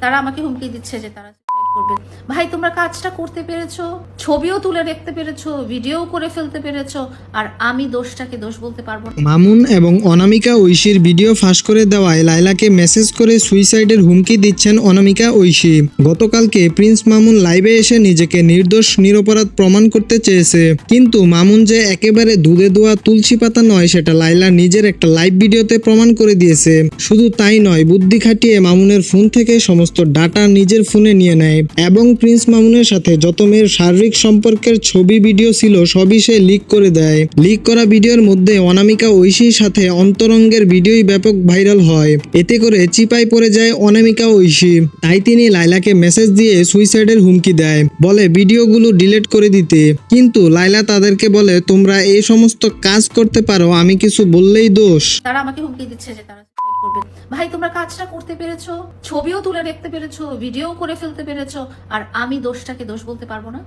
তারা আমাকে হুমকি দিচ্ছে যে তারা করবে। ভাই, তোমরা কাজটা করতে পেরেছ, ছবিও তুলে রাখতে পেরেছ ভিডিও করে ফেলতে পেরেছ, আর আমি দোষটাকে দোষ বলতে পারব মামুন এবং অনামিকা ঐশীর ভিডিও ফাঁস করে দেওয়ায় লাইলাকে মেসেজ করে সুইসাইডের হুমকি দিচ্ছেন অনামিকা ঐশী। গতকালকে প্রিন্স মামুন লাইভে এসে নিজেকে নির্দোষ, নিরপরাধ প্রমাণ করতে চেয়েছে। কিন্তু মামুন যে একেবারে দুধে দোয়া তুলসী পাতা নয়, সেটা লাইলা নিজের একটা লাইভ ভিডিওতে প্রমাণ করে দিয়েছে। শুধু তাই নয়, বুদ্ধি খাটিয়ে মামুনের ফোন থেকে সমস্ত ডাটা নিজের ফোনে নিয়ে নেয়। এবং প্রিন্স মামুনের সাথে যত মেয়ের শারীরিক সম্পর্কের ছবি, ভিডিও ছিল, সবই সে লিক করে দেয়। লিক করা ভিডিওর মধ্যে অনামিকা ঐশীর সাথে অন্তরঙ্গের ভিডিওই ব্যাপক ভাইরাল হয়। এতে করে চিপায় পড়ে যায় অনামিকা ঐশী। তাই তিনি লাইলাকে মেসেজ দিয়ে সুইসাইডের হুমকি দেয়, বলে ভিডিওগুলো ডিলিট করে দিতে। কিন্তু লাইলা তাদেরকে বলে, তোমরা এই সমস্ত কাজ করতে পারো, আমি কিছু বললেই দোষ। তারা আমাকে হুমকি দিচ্ছে যে তারা করবে। ভাই, তোমরা কাজটা করতে পেরেছ, ছবিও তুলে দেখতে পেরেছ, ভিডিও করে ফেলতে পেরেছ, আর আমি দোষটাকে দোষ বলতে পারব না?